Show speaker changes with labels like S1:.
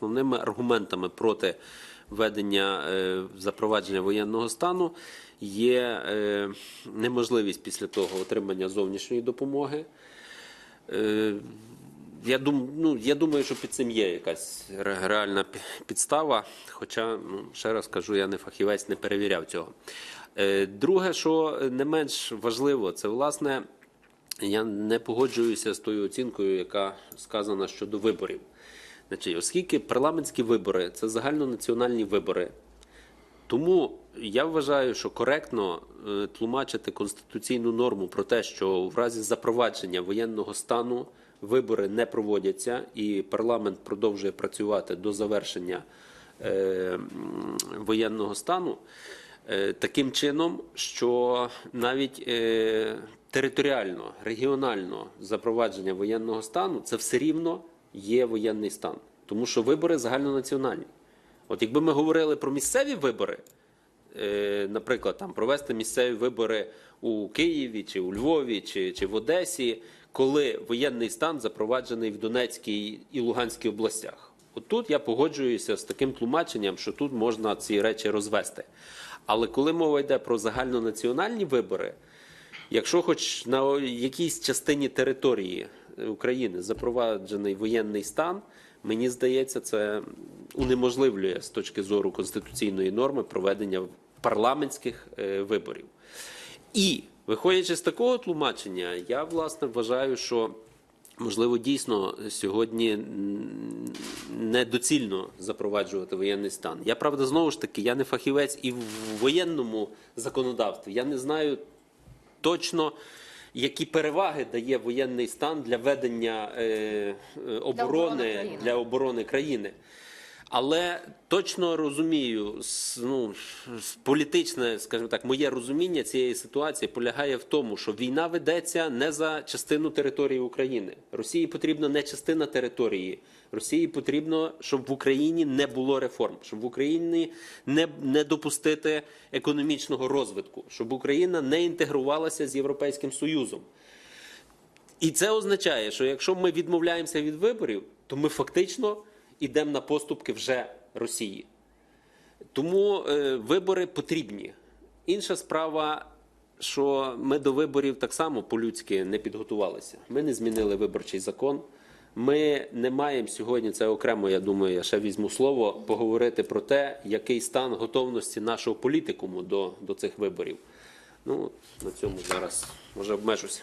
S1: основними аргументами проти введення е, запровадження воєнного стану є е, неможливість після того отримання зовнішньої допомоги. Е, Я, дум, ну, я думаю, що під цим є якась реальна підстава. Хоча, ну, ще раз кажу, я не фахівець, не перевіряв цього. Друге, що не менш важливо, це власне я не погоджуюся з тою оцінкою, яка сказана щодо виборів. Значить, оскільки парламентські вибори це загальнонаціональні вибори, тому я вважаю, що коректно е, тлумачити конституційну норму про те, що в разі запровадження воєнного стану вибори не проводяться, і парламент продовжує працювати до завершення е, воєнного стану. е, Таким чином, що навіть е, територіально, регіонально запровадження воєнного стану це все рівно є воєнний стан, тому що вибори загальнонаціональні. От якби ми говорили про місцеві вибори, е, наприклад, там провести місцеві вибори у Києві чи у Львові чи, чи в Одесі, коли воєнний стан запроваджений в Донецькій і Луганській областях. От тут я погоджуюся з таким тлумаченням, що тут можна ці речі розвести. Але коли мова йде про загальнонаціональні вибори, Якщо хоч на якійсь частині території України запроваджений воєнний стан, мені здається, це унеможливлює з точки зору конституційної норми проведення парламентських е, виборів. І виходячи з такого тлумачення, я власне вважаю, що можливо дійсно сьогодні недоцільно запроваджувати воєнний стан. Я правда знову ж таки, я не фахівець і в воєнному законодавстві. Я не знаю точно. Які переваги дає воєнний стан для ведення е, е, оборони для оборони країни? Але точно розумію, ну, політичне, скажімо так, моє розуміння цієї ситуації полягає в тому, що війна ведеться не за частину території України. Росії потрібна не частина території. Росії потрібно, щоб в Україні не було реформ, щоб в Україні не, не допустити економічного розвитку, щоб Україна не інтегрувалася з Європейським Союзом. І це означає, що якщо ми відмовляємося від виборів, то ми фактично йдемо на поступки вже Росії. Тому е, вибори потрібні. Інша справа, що ми до виборів так само по-людськи не підготувалися. Ми не змінили виборчий закон. Ми не маємо сьогодні, це окремо, я думаю, я ще візьму слово, поговорити про те, який стан готовності нашого політикуму до, до цих виборів. Ну, на цьому зараз може обмежуся.